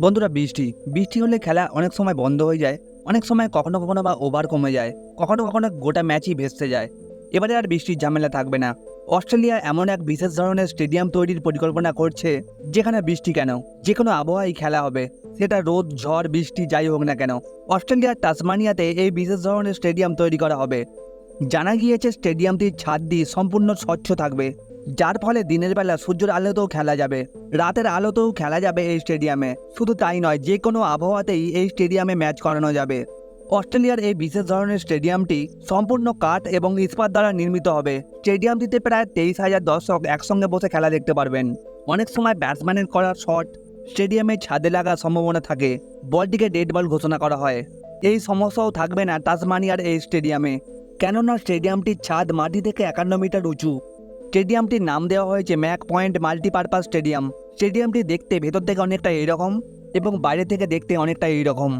বন্ধুরা বৃষ্টি। বৃষ্টি হলে খেলা অনেক সময় বন্ধ হয়ে যায়। অনেক সময় কখনো কখনো বা ওভার কমে যায়। কখনো কখনো গোটা ম্যাচই ভেস্তে যায়। এবারে আর বৃষ্টির ঝামেলা থাকবে না। অস্ট্রেলিয়া এমন এক বিশেষ ধরনের স্টেডিয়াম তৈরির পরিকল্পনা করছে, যেখানে বৃষ্টি কেন? যে কোনো আবহাওয়ায় খেলা হবে। সেটা রোদ, ঝড়, বৃষ্টি যাই হোক না কেন অস্ট্রেলিয়ার টাসমানিয়াতে এই বিশেষ ধরনের স্টেডিয়াম তৈরি করা হবে। জানা গিয়েছে স্টেডিয়ামটির ছাদ দিয়ে সম্পূর্ণ স্বচ্ছ থাকবে। যার ফলে দিনের বেলা সূর্যের আলোতেও খেলা যাবে, রাতের আলোতেও খেলা যাবে এই স্টেডিয়ামে। শুধু তাই নয় যে কোনো আবহাওয়াতেই এই স্টেডিয়ামে ম্যাচ করানো যাবে। অস্ট্রেলিয়ার এই বিশেষ ধরনের স্টেডিয়ামটি সম্পূর্ণ কাঠ এবং ইস্পাত দ্বারা নির্মিত হবে। স্টেডিয়ামটিতে প্রায় তেইশ হাজার দর্শক একসঙ্গে বসে খেলা দেখতে পারবেন। অনেক সময় ব্যাটসম্যানের করা শট, স্টেডিয়ামে ছাদে লাগার সম্ভাবনা থাকে। বলটিকে ডেড বল ঘোষণা করা হয়। এই সমস্যাও থাকবে না তাসমানিয়ার এই স্টেডিয়ামে। কেননা স্টেডিয়ামটির ছাদ মাটি থেকে একান্ন মিটার উঁচু। স্টেডিয়ামটির নাম দেওয়া হয়েছে ম্যাক পয়েন্ট মাল্টিপারপাস স্টেডিয়াম। স্টেডিয়ামটি দেখতে ভেতর থেকে অনেকটা এইরকম এবং বাইরে থেকে দেখতে অনেকটা এইরকম